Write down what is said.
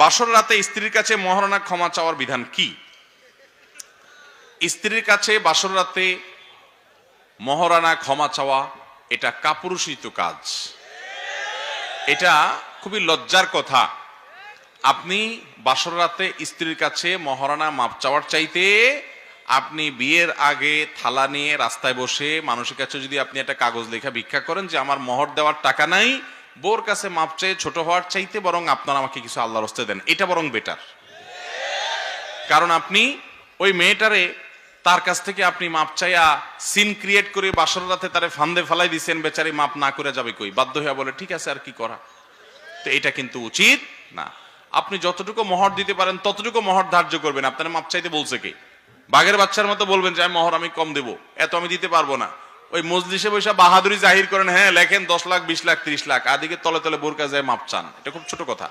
বাসর রাতে স্ত্রীর কাছে মহারণা ক্ষমা চাওয়ার বিধান কি? স্ত্রীর কাছে বাসর রাতে মহারানা ক্ষমা চাওয়া, এটা কাপুরুষিত কাজ। এটা খুবই লজ্জার কথা। আপনি বাসর রাতে স্ত্রীর কাছে মহারানা মাপ চাওয়ার চাইতে আপনি বিয়ের আগে থালা নিয়ে রাস্তায় বসে মানুষের কাছে যদি আপনি একটা কাগজ লেখা ভিক্ষা করেন যে, আমার মহর দেওয়ার টাকা নাই বোর কাছে মাপ চেয়ে ছোট হওয়ার চাইতে বরং আপনারা আমাকে কিছু আল্লাহর হস্তে দেন। এটা বরং বেটার কারণ আপনি ওই মেয়েটারে তার কাছ থেকে আপনি মাপ চাইয়া সিন ক্রিয়েট করে বাসর রাতে তারে ফান্দে ফেলাই দিছেন, বেচারি মাপ না করে যাবে কই? বাধ্য হইয়া বলে, ঠিক আছে, আর কি করা? তো এটা কিন্তু উচিত না। আপনি যতটুকু মহর দিতে পারেন, ততটুকু মহর ধার্য করবেন। আপনার মাপ চাইতে বলছে কে? বাঘের বাচ্চার মতো বলবেন যে আমি মহর, আমি কম দেবো। এত আমি দিতে পারব না। ওই মজলিসে বসে বাহাদুরি জাহির করেন হ্যাঁ লেখেন দশ লাখ, বিশ লাখ, ত্রিশ লাখ। আদিকে তলে তলে বোরকা যায় মাপ চান। এটা খুব ছোট কথা।